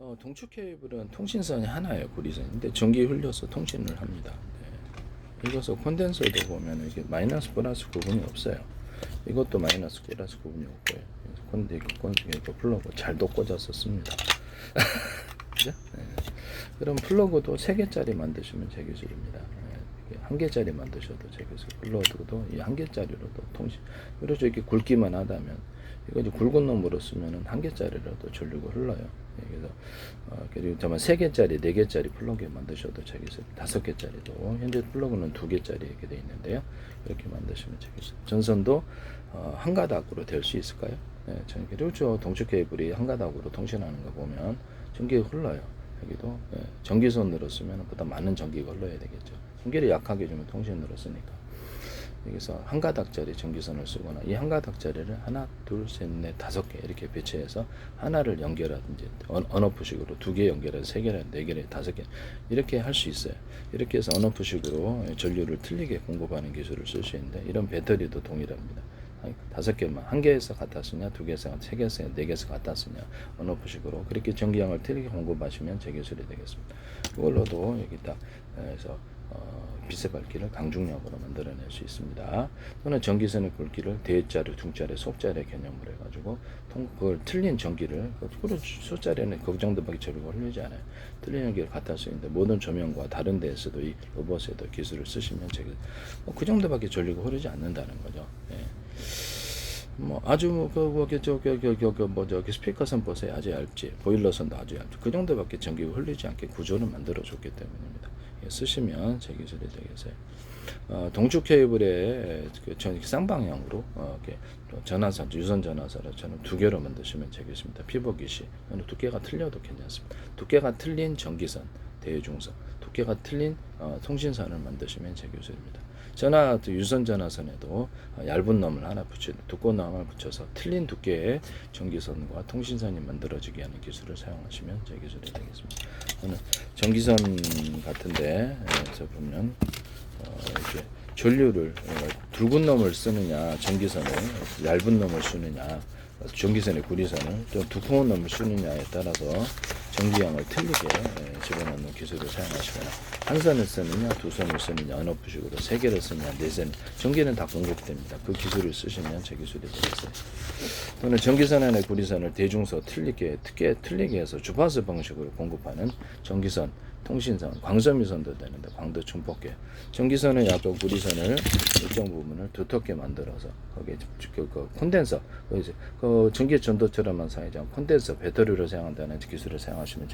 어, 동축 케이블은 통신선이 하나예요, 고리선인데 전기 흘려서 통신을 합니다. 네. 이것은 콘덴서도 보면 이게 마이너스 플러스 구분이 없어요. 이것도 마이너스 플러스 구분이 없고요. 콘데 콘데 플러그 잘도 꽂아서 씁니다. 그죠? 네. 그럼 플러그도 세 개짜리 만드시면 제 기술입니다. 네. 한 개짜리 만드셔도 제 기술. 플러그도 이 한 개짜리로도 통신. 그래서 이렇게 굵기만 하다면 이거 이제 굵은 놈으로 쓰면은 한 개짜리라도 전류가 흘러요. 예, 그래서 어, 그리고 다만 세 개짜리, 네 개짜리 플러그 만드셔도 되겠어요. 다섯 개짜리도 현재 플러그는 두 개짜리 이렇게 돼 있는데요. 이렇게 만드시면 되겠어요. 전선도 어, 한 가닥으로 될 수 있을까요? 네, 전 그리고 저 동축 케이블이 한 가닥으로 통신하는 거 보면 전기가 흘러요. 여기도 예, 전기선으로 쓰면 보다 많은 전기가 흘러야 되겠죠. 전기를 약하게 주면 통신으로 쓰니까. 여기서 한 가닥짜리 전기선을 쓰거나 이 한 가닥짜리를 하나, 둘, 셋, 넷, 다섯 개 이렇게 배치해서 하나를 연결하든지 언- 언어프식으로 두 개 연결해서 세 개를 네 개를 다섯 개 이렇게 할 수 있어요. 이렇게 해서 언어프식으로 전류를 틀리게 공급하는 기술을 쓸 수 있는데 이런 배터리도 동일합니다. 한- 다섯 개만 한 개에서 쓰냐 두 개에서 세 개에서 네 개에서 쓰냐 언어프식으로 그렇게 전기량을 틀리게 공급하시면 제 기술이 되겠습니다. 이걸로도 여기 딱 해서 어, 빛의 밝기를 강중력으로 만들어낼 수 있습니다. 또는 전기선의 굵기를 대자리, 중자리, 속자리 개념으로 해가지고 통, 그걸 틀린 전기를 그걸 소자리는 그 정도밖에 전류가 흘리지 않아요. 틀린 전기를 갖다 쓰는데 모든 조명과 다른 데에서도 이 로봇에도 기술을 쓰시면 뭐그 정도밖에 전류가 흐르지 않는다는 거죠. 예. 뭐 아주 그저저저저뭐 저기 스피커선 보세요 아주 얇지 보일러선도 아주 얇지 그 정도밖에 전기가 흘리지 않게 구조를 만들어 줬기 때문입니다. 예, 쓰시면 제 기술이 되겠어요. 어, 동축 케이블에 그 전- 쌍방향으로 어, 이렇게 또 전화선 유선 전화선을 저는 두 개로 만드시면 되겠습니다. 피복이시 어느 두께가 틀려도 괜찮습니다. 두께가 틀린 전기선 대중선 두께가 틀린 어, 통신선을 만드시면 제 기술입니다. 전화 또 유선 전화선에도 어, 얇은 놈을 하나 붙여 두꺼운 놈을 붙여서 틀린 두께의 전기선과 통신선이 만들어지게 하는 기술을 사용하시면 제 기술이 되겠습니다. 전기선 같은데 에서 보면 어, 이렇게 전류를 어, 굵은 놈을 쓰느냐 전기선을 얇은 놈을 쓰느냐 전기선의 구리선을 좀 두꺼운 놈을 쓰느냐에 따라서 전기량을 틀리게 예, 집어넣는 기술을 사용하시거나 한 선을 쓰느냐 두 선을 쓰느냐 언어프식으로 세 개를 쓰느냐 네 선 전기는 다 공급됩니다. 그 기술을 쓰시면 제 기술이 되겠어요. 또는 전기선 안에 구리선을 대중서 틀리게 특게 틀리게 해서 주파수 방식으로 공급하는 전기선 통신선 광섬유선도 되는데 광도 중폭계 전기선은 약간 구리선을 일정 부분을 두텁게 만들어서 거기에 그, 그 콘덴서 그그 전기 전도처럼만 사용하지 않고 콘덴서 배터리로 사용한다는 기술을 사용하시면